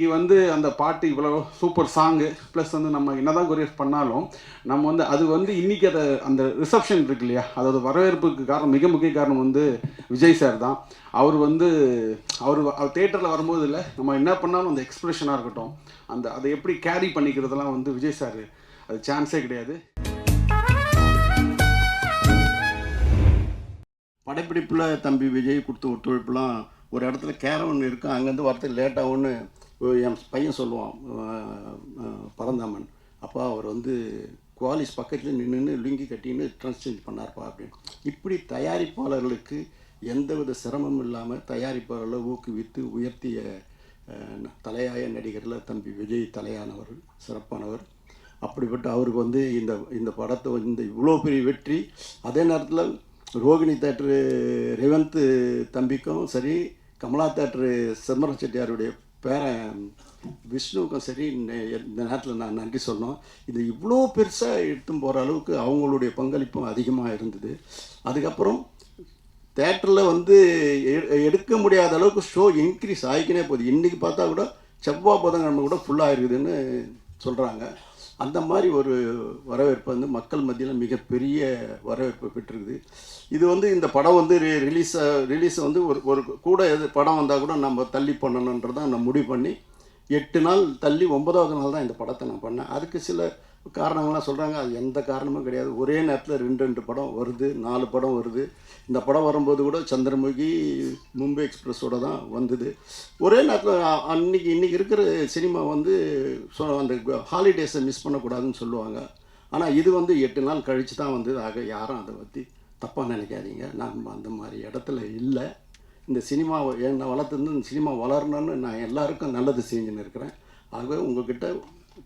இன்னைக்கு வந்து அந்த பாட்டு இவ்வளோ சூப்பர் சாங்கு ப்ளஸ் வந்து நம்ம என்னதான் கொரியர் பண்ணாலும் நம்ம வந்து அது வந்து இன்னைக்கு அதை அந்த ரிசப்ஷன் இருக்கு இல்லையா? அதோட வரவேற்புக்கு காரணம் மிக முக்கிய காரணம் வந்து விஜய் சார் தான். அவர் வந்து அவர் அவர் தேட்டரில் வரும்போது இல்லை நம்ம என்ன பண்ணாலும் அந்த எக்ஸ்பிரஷனாக இருக்கட்டும் அந்த அதை எப்படி கேரி பண்ணிக்கிறதெல்லாம் வந்து விஜய் சார் அது சான்ஸே கிடையாது. படப்பிடிப்பில் தம்பி விஜய் கொடுத்த ஒத்துழைப்புலாம் ஒரு இடத்துல கேரவன் இருக்கும் அங்கேருந்து வரத்துக்கு லேட் ஆகும்னு என் பையன் சொல்லுவான் பரந்தாமன் அப்பா அவர் வந்து குவாலிஸ் பக்கத்தில் நின்று லுங்கி கட்டின்னு ட்ரான்ஸ்சேஞ்ச் பண்ணார்ப்பா அப்படின்னு. இப்படி தயாரிப்பாளர்களுக்கு எந்தவித சிரமமும் இல்லாமல் தயாரிப்பாளர்களை ஊக்குவித்து உயர்த்திய தலையாய நடிகரில் தம்பி விஜய் தலையானவர் சிறப்பானவர். அப்படிப்பட்ட அவருக்கு வந்து இந்த இந்த படத்தை வந்து இந்த இவ்வளோ பெரிய வெற்றி. அதே நேரத்தில் ரோகிணி தேட்ரு ரேவந்த் தம்பிக்கும் சரி கமலா தேட்ரு செம்மரன் செட்டியாருடைய பேரன் விஷ்ணுவுக்கும் சரி இந்த இந்த நேரத்தில் நான் நன்றி சொல்லணும். இது இவ்வளோ பெருசாக எடுத்துன்னு போகிற அளவுக்கு அவங்களுடைய பங்களிப்பும் அதிகமாக இருந்தது. அதுக்கப்புறம் தேட்டரில் வந்து எடுக்க முடியாத அளவுக்கு ஷோ இன்க்ரீஸ் ஆகிக்கினே போகுது. இன்றைக்கி பார்த்தா கூட செவ்வாய் புதன்கிழமை கூட ஃபுல்லாக இருக்குதுன்னு சொல்கிறாங்க அந்த மாதிரி ஒரு வரவேற்பு வந்து மக்கள் மத்தியில் மிகப்பெரிய வரவேற்பு பெற்றிருக்குது. இது வந்து இந்த படம் வந்து ரிலீஸ் ரிலீஸ் வந்து ஒரு ஒரு கூட எது படம் வந்தால் கூட நம்ம தள்ளி பண்ணணுன்றதான் நான் முடிவு பண்ணி எட்டு நாள் தள்ளி ஒன்பதாவது நாள் தான் இந்த படத்தை நான் பண்ணேன். அதுக்கு சில காரணங்கள்லாம் சொல்கிறாங்க அது எந்த காரணமும் கிடையாது. ஒரே நேரத்தில் ரெண்டு ரெண்டு படம் வருது நாலு படம் வருது. இந்த படம் வரும்போது கூட சந்திரமுகி மும்பை எக்ஸ்பிரஸோட தான் வந்தது. ஒரே நேரத்தில் அன்றைக்கி அன்னைக்கு இன்றைக்கி இருக்கிற சினிமா வந்து சொ- அந்த ஹாலிடேஸை மிஸ் பண்ணக்கூடாதுன்னு சொல்லுவாங்க. ஆனால் இது வந்து எட்டு நாள் கழித்து தான் வந்தது. ஆக யாரும் அதை பற்றி தப்பாக நினைக்காதீங்க. நான் அந்த மாதிரி இடத்துல இல்லை. இந்த சினிமாவை என்னை வளர்த்துருந்து இந்த சினிமா வளரணும்னு நான் எல்லாருக்கும் நல்லது செஞ்சுன்னு இருக்கிறேன். ஆகவே உங்கள்கிட்ட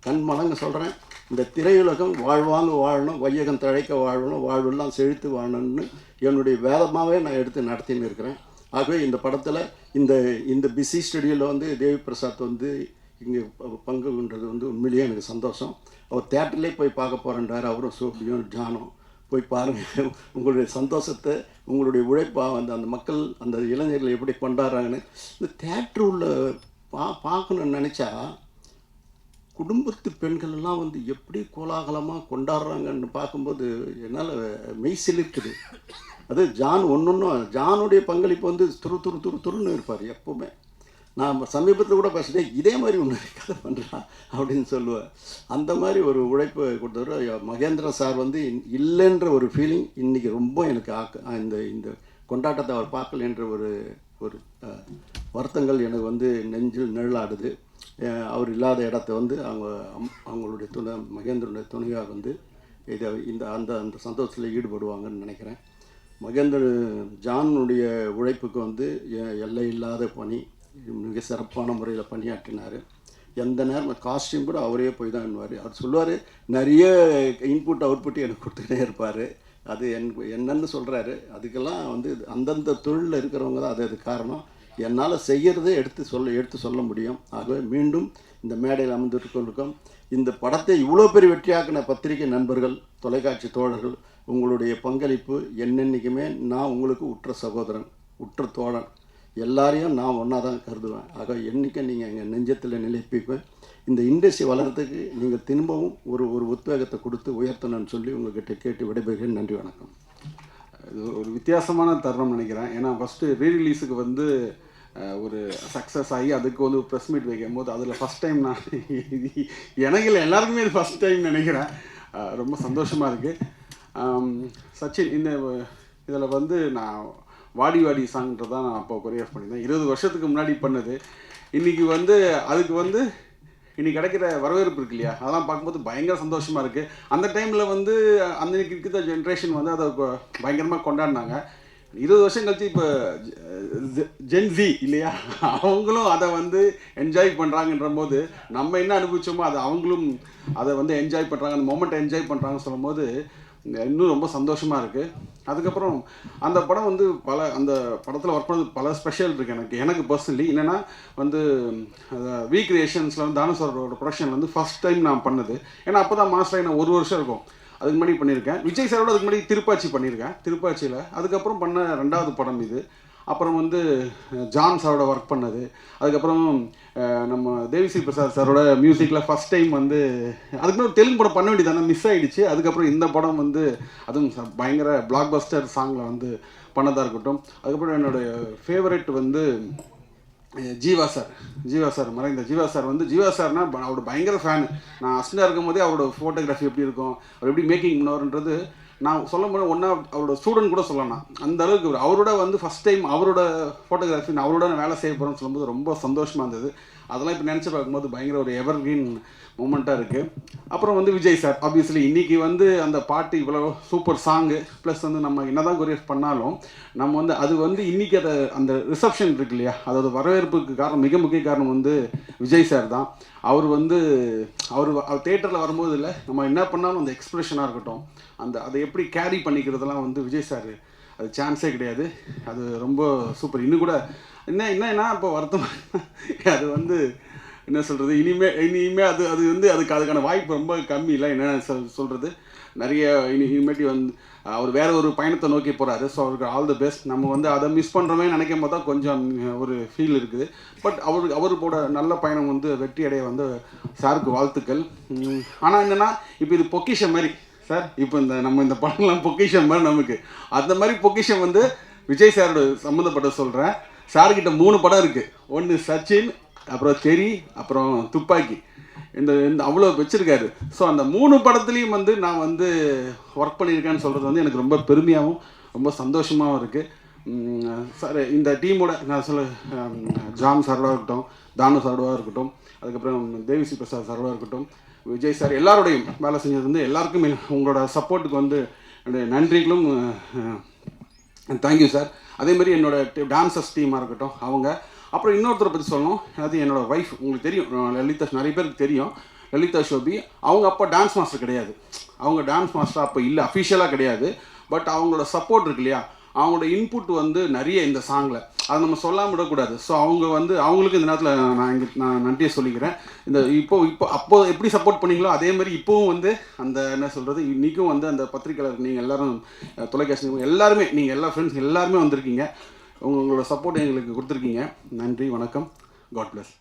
கண் மலங்க சொல்கிறேன் இந்த திரையுலகம் வாழ்வாங்க வாழணும் வையகம் தழைக்க வாழணும் வாழ்வெல்லாம் செழித்து வாழணும்னு என்னுடைய வேதமாகவே நான் எடுத்து நடத்தின்னு இருக்கிறேன். ஆகவே இந்த படத்தில் இந்த இந்த பிஸி ஸ்டுடியோவில் வந்து தேவி பிரசாத் வந்து இங்கே பங்கு கொண்டது வந்து உண்மையிலேயே எனக்கு சந்தோஷம். அவர் தேட்டர்லேயே போய் பார்க்க போகிறேன்றார் அவரும் சோபியும் ஜானும். போய் பாருங்கள் உங்களுடைய சந்தோஷத்தை உங்களுடைய உழைப்பாக அந்த அந்த மக்கள் அந்த இளைஞர்கள் எப்படி கொண்டாடுறாங்கன்னு. இந்த தேட்டர் உள்ள பா பார்க்கணுன்னு நினச்சா குடும்பத்து பெண்கள் எல்லாம் வந்து எப்படி கோலாகலமாக கொண்டாடுறாங்கன்னு பார்க்கும்போது என்னால் மெய் சிலிர்க்குது. அது ஜான் ஒன்றொன்றும் ஜானுடைய பங்களிப்பு வந்து துரு துரு துரு துருன்னு இருப்பார் எப்போவுமே. நான் சமீபத்தில் கூட பேசுகிறேன் இதே மாதிரி ஒன்று கதை பண்ணுறான் அப்படின்னு சொல்லுவேன் அந்த மாதிரி ஒரு உழைப்பு கொடுத்தவர் மகேந்திர சார் வந்து இல்லைன்ற ஒரு ஃபீலிங் இன்றைக்கி ரொம்ப எனக்கு ஆக்க இந்த இந்த கொண்டாட்டத்தை அவர் பார்க்கலன்ற ஒரு ஒரு வருத்தங்கள் எனக்கு வந்து நெஞ்சில் நிழலாடுது. அவர் இல்லாத இடத்த வந்து அவங்க அம்- அவங்களுடைய துணை மகேந்திரனுடைய துணையாக வந்து இதை இந்த அந்த அந்த சந்தோஷத்தில் ஈடுபடுவாங்கன்னு நினைக்கிறேன். மகேந்திர ஜானுடைய உழைப்புக்கு வந்து எல்லை இல்லாத பணி மிக சிறப்பான முறையில் பணியாற்றினார். எந்த நேரம் காஸ்டியூம் கூட அவரே போய் தான் பண்ணுவார் அவர் சொல்லுவார் நிறைய இன்புட் அவுட்புட் எனக்கு கொடுத்துக்கிட்டே இருப்பார். அது என் என்னன்னு சொல்கிறாரு அதுக்கெல்லாம் வந்து அந்தந்த தொழிலில் இருக்கிறவங்க தான் அது அது காரணம். என்னால் செய்கிறதே எடுத்து சொல்ல எடுத்து சொல்ல முடியும். ஆகவே மீண்டும் இந்த மேடையில் அமர்ந்திருக்கவர்களுக்கும் இந்த படத்தை இவ்வளோ பெரிய வெற்றியாக்கின பத்திரிகை நண்பர்கள் தொலைக்காட்சி தோழர்கள் உங்களுடைய பங்களிப்பு என்னென்னைக்குமே நான் உங்களுக்கு உற்ற சகோதரன் உற்ற தோழன். எல்லாரையும் நான் ஒன்றா தான் கருதுவேன். ஆக என்றைக்கும் நீங்கள் எங்கள் நெஞ்சத்தில் நிலைப்பிப்பேன் இந்த இண்டஸ்ட்ரி வளர்கிறதுக்கு நீங்கள் திரும்பவும் ஒரு ஒரு உத்வேகத்தை கொடுத்து உயர்த்தணும்னு சொல்லி உங்கள்கிட்ட கேட்டு விடைபெறுகிறேன். நன்றி வணக்கம். இது ஒரு வித்தியாசமான தருணம் நினைக்கிறேன். ஏன்னா ஃபஸ்ட்டு ரீ ரிலீஸுக்கு வந்து ஒரு சக்ஸஸ் ஆகி அதுக்கு வந்து ப்ரெஸ் மீட் வைக்கும் போது அதில் ஃபஸ்ட் டைம் நான் எனக்கு இல்லை எல்லாருக்குமே இது ஃபஸ்ட் டைம் நினைக்கிறேன். ரொம்ப சந்தோஷமாக இருக்குது சச்சின் இந்த இதில் வந்து நான் வாடி வாடி சாங்ன்றதான் நான் அப்போ கொரியோகிராஃப் பண்ணியிருந்தேன். இருபது வருஷத்துக்கு முன்னாடி பண்ணது. இன்றைக்கி வந்து அதுக்கு வந்து இன்னைக்கு கிடைக்கிற வரவேற்பு இருக்கு இல்லையா? அதெல்லாம் பார்க்கும்போது பயங்கர சந்தோஷமா இருக்கு. அந்த டைம்ல வந்து அந்த இருக்கிற ஜென்ரேஷன் வந்து அதை கொ- பயங்கரமா கொண்டாடினாங்க. இருபது வருஷம் கழிச்சு இப்போ ஜென்சி இல்லையா? அவங்களும் அதை வந்து என்ஜாய் பண்ணுறாங்கன்ற போது நம்ம என்ன அனுபவிச்சோமோ அதை அவங்களும் அதை வந்து என்ஜாய் பண்ணுறாங்க அந்த மொமெண்ட் என்ஜாய் பண்ணுறாங்கன்னு சொல்லும்போது இன்னும் ரொம்ப சந்தோஷமாக இருக்குது அதுக்கப்புறம் அந்த படம் வந்து பல அந்த படத்தில் ஒர்க் பண்ணது பல ஸ்பெஷல் இருக்குது எனக்கு. எனக்கு பர்சனலி என்னென்னா வந்து வீ கிரியேஷன்ஸில் வந்து தானசரோட ப்ரொடக்ஷன் வந்து ஃபஸ்ட் டைம் நான் பண்ணது. ஏன்னா அப்போ தான் மாஸ்டர் நான் ஒரு வருஷம் இருக்கும். அதுக்கு முன்னாடி பண்ணியிருக்கேன். விஜய் சாரோட அதுக்கு முன்னாடி திருப்பாச்சி பண்ணியிருக்கேன். திருப்பாச்சியில். அதுக்கப்புறம் பண்ண ரெண்டாவது படம் இது. அப்புறம் வந்து ஜான் சாரோட ஒர்க் பண்ணது. அதுக்கப்புறம் நம்ம தேவிஸ்ரீ பிரசாத் சாரோட மியூசிக்கில் ஃபஸ்ட் டைம் வந்து அதுக்கப்புறம் தெலுங்கு படம் பண்ண வேண்டியதானே மிஸ் ஆகிடுச்சு அதுக்கப்புறம் இந்த படம் வந்து அதுவும் பயங்கர பிளாக் பஸ்டர் சாங்கில் வந்து பண்ணதாக இருக்கட்டும். அதுக்கப்புறம் என்னுடைய ஃபேவரட் வந்து ஜீவா சார். ஜீவா சார் மறைந்த ஜீவா சார் வந்து ஜீவா சார்னா அவரோட பயங்கர ஃபேனு நான் அஸ்டாக இருக்கும் போதே அவரோட ஃபோட்டோகிராஃபி எப்படி இருக்கும் அவர் எப்படி மேக்கிங் பண்ணுவார்ன்றது நான் சொல்ல முடியும் ஒன்றா அவரோட ஸ்டூடெண்ட் கூட சொல்லலாம். அந்த அளவுக்கு இவர் அவரோட வந்து ஃபஸ்ட் டைம் அவரோட ஃபோட்டோகிராஃபி நான் அவரோட நான் வேலை செய்ய போகிறேன்னு சொல்லும்போது ரொம்ப சந்தோஷமாக இருந்தது. அதெல்லாம் இப்போ நினச்சி பார்க்கும்போது பயங்கர ஒரு எவர்கிரீன் மூமெண்ட்டாக இருக்குது அப்புறம் வந்து விஜய் சார் ஆப்வியஸ்லி இன்றைக்கி வந்து அந்த பாட்டு இவ்வளோ சூப்பர் சாங்கு ப்ளஸ் வந்து நம்ம என்னதான் கொரியர் பண்ணாலும் நம்ம வந்து அது வந்து இன்றைக்கி அதை அந்த ரிசப்ஷன் இருக்கு இல்லையா? அதோட வரவேற்புக்கு காரணம் மிக முக்கிய காரணம் வந்து விஜய் சார் தான். அவர் வந்து அவர் அவர் தேட்டரில் வரும்போது இல்லை நம்ம என்ன பண்ணாலும் அந்த எக்ஸ்பிரஷனாக இருக்கட்டும். அந்த அதை எப்படி கேரி பண்ணிக்கிறதெல்லாம் வந்து விஜய் சார் அது சான்ஸே கிடையாது. அது ரொம்ப சூப்பர் இன்னும் கூட என்ன என்னன்னா இப்போ வருத்தமாக அது வந்து என்ன சொல்கிறது இனிமே இனிமே அது அது வந்து அதுக்கு அதுக்கான வாய்ப்பு ரொம்ப கம்மி இல்லை என்ன சொல் சொல்கிறது நிறைய இனி இனிமேட்டி வந்து அவர் வேற ஒரு பயணத்தை நோக்கி போகிறாரு ஸோ அவருக்கு ஆல் தி பெஸ்ட் நம்ம வந்து அதை மிஸ் பண்ணுறோமே நினைக்கும் போது தான் கொஞ்சம் ஒரு ஃபீல் இருக்குது. பட் அவருக்கு அவருக்கோட நல்ல பயணம் வந்து வெற்றி அடைய வந்து சாருக்கு வாழ்த்துக்கள். ஆனால் என்னென்னா இப்போ இது பொக்கிஷம் மாதிரி. சார் இப்போ இந்த நம்ம இந்த படம்லாம் பொக்கிஷன் மாதிரி நமக்கு. அந்த மாதிரி பொக்கிஷன் வந்து விஜய் சாரோட சம்மந்தப்பட்ட சொல்கிறேன் சார்கிட்ட மூணு படம் இருக்குது ஒன்று சச்சின் அப்புறம் தெரி அப்புறம் துப்பாக்கி. இந்த இந்த அவ்வளோ வச்சுருக்காரு. ஸோ அந்த மூணு படத்துலேயும் வந்து நான் வந்து ஒர்க் பண்ணியிருக்கேன்னு சொல்கிறது வந்து எனக்கு ரொம்ப பெருமையாகவும் ரொம்ப சந்தோஷமாகவும் இருக்குது சார் இந்த டீமோட நான் சொல்ல ஜாம் ஜான் சாரோட இருக்கட்டும் தானு சாரோட இருக்கட்டும் அதுக்கப்புறம் தேவிசி பிரசாத் சாரோட இருக்கட்டும் விஜய் சார் எல்லாரோடையும் வேலை செஞ்சது வந்து எல்லாருக்கும் உங்களோட சப்போர்ட்டுக்கு வந்து என்னுடைய நன்றிகளும் தேங்க்யூ சார் அதே மாதிரி என்னோட டான்சர்ஸ் டீமாக இருக்கட்டும் அவங்க. அப்புறம் இன்னொருத்தரை பற்றி சொல்லணும். அதாவது என்னோட ஒய்ஃப் உங்களுக்கு தெரியும். லலிதா நிறைய பேருக்கு தெரியும். லலிதா ஷோபி. அவங்க அப்போ டான்ஸ் மாஸ்டர் கிடையாது. அவங்க டான்ஸ் மாஸ்டர் அப்போ இல்லை அஃபிஷியலாக கிடையாது. பட் அவங்களோட சப்போர்ட் இருக்கு இல்லையா? அவங்களோட இன்புட் வந்து நிறைய இந்த சாங்கில் அதை நம்ம சொல்லாமல் விடக்கூடாது. ஸோ அவங்க வந்து அவங்களுக்கு இந்த நேரத்தில் நான் இங்கே நான் நன்றியை சொல்லிக்கிறேன். இந்த இப்போ இப்போ அப்போ எப்படி சப்போர்ட் பண்ணீங்களோ அதே மாதிரி இப்போவும் வந்து அந்த என்ன சொல்கிறது இன்றைக்கும் வந்து அந்த பத்திரிகையாளர் நீங்கள் எல்லாரும் தொலைக்காட்சி எல்லாருமே நீங்கள் எல்லா ஃப்ரெண்ட்ஸ் எல்லாருமே வந்திருக்கீங்க. உங்களோட சப்போர்ட் எங்களுக்கு கொடுத்துருக்கீங்க. நன்றி வணக்கம். God plus